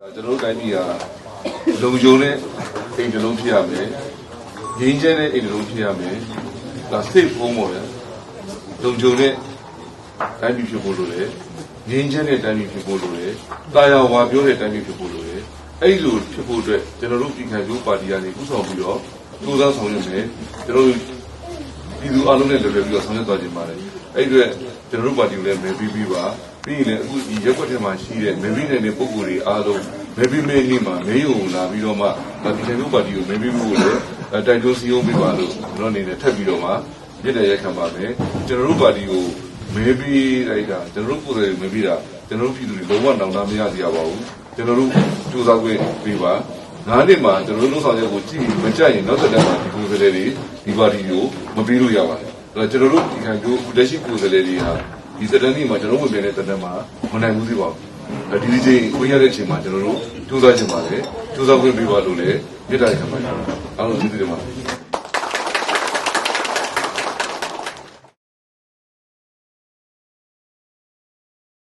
ကျွန်တော်တို့တိုင်းပြည်ကလုံခြုံတဲ့အိမ်တစ်လုံးဖြစ်ရမယ်ငြိမ်းချမ်းတဲ့အိမ်တစ်လုံးဖြစ်ရမယ်ဒါ safe home ပေါ့ဗျာလုံခြုံတဲ့တိုင်းပြည်ဖြစ်ဖို့လိုတယ်ငြိမ်းချမ်းတဲ့တိုင်းပြည်ဖြစ်ဖို့လိုတယ်တာယာဝါပြောတဲ့တိုင်းပြည်ဖြစ်ဖို့လိုတယ်အဲ့လိုဖြစ်ဖို့အတွက်ကျွန်တော်တို့ပြည်ခိုင်ကျိုးပါတီကနေဥဆောင်ပြီးတော့ကြိုးစားဆောင်ရွက်မယ်ကျွန်တော်တို့ပြည် သူအလုံးနဲ့လွယ်လွယ်ပြီးတော့ဆောင်ရွက်သွားခြင်းပါတယ်။အဲ့ဒီအတွက်ကျွန်တော်တို့ပါတီကိုလည်းမဲပြီးပြီးပါပြီးရင်လည်းအခုဒီရက်ွက်ထဲမှာရှိတဲ့မဲပြီးနေတဲ့ပုံကိုယ်တွေအားလုံးမဲပြီးမဲနေ့မှာမဲယုံလာပြီးတော့မှဒါဒီကျွန်တော်ပါတီကိုမဲပြီးဖို့လည်းတိုင်တွန်းစီယုံပြီးပါလို့ကျွန်တော်အနေနဲ့ထပ်ပြီးတော့မှပြည့်တဲ့ရက်ခံပါမယ်။ကျွန်တော်တို့ပါတီကိုမဲပြီးလိုက်တာကျွန်တော်တို့ကိုယ်တိုင်မဲပြီးတာကျွန်တော်တို့ပြည်သူတွေလုံးဝနောင်တမရသေးရပါဘူး။ကျွန်တော်တို့စူးစမ်းခွင့်ပေးပါ။ ငါးနှစ်မှာကျွန်တော်တို့လုံဆောင်ချက်ကိုကြည့်ပြီးမကြိုက်ရင်နောက်သက်တမ်းမှာဒီကိုယ်စားလှယ်တွေဒီပါတီကိုမပြီးလို့ရပါတယ်။အဲ့တော့ကျွန်တော်တို့ဒီခံကျိုးလက်ရှိကိုယ်စားလှယ်တွေဟာဒီသက်တမ်းนี้မှာကျွန်တော်တို့ဝင်ပြတဲ့သက်တမ်းမှာမနိုင်ဘူးသေးပါဘူး။အဲ့ဒီဒီချိန်ဝင်ရတဲ့အချိန်မှာကျွန်တော်တို့စူးစမ်းချင်ပါတယ်။စူးစမ်းခွင့်ပေးပါလို့လည်းမြစ်တာခံပါတယ်။အားလုံးကျေးဇူးတင်ပါတယ်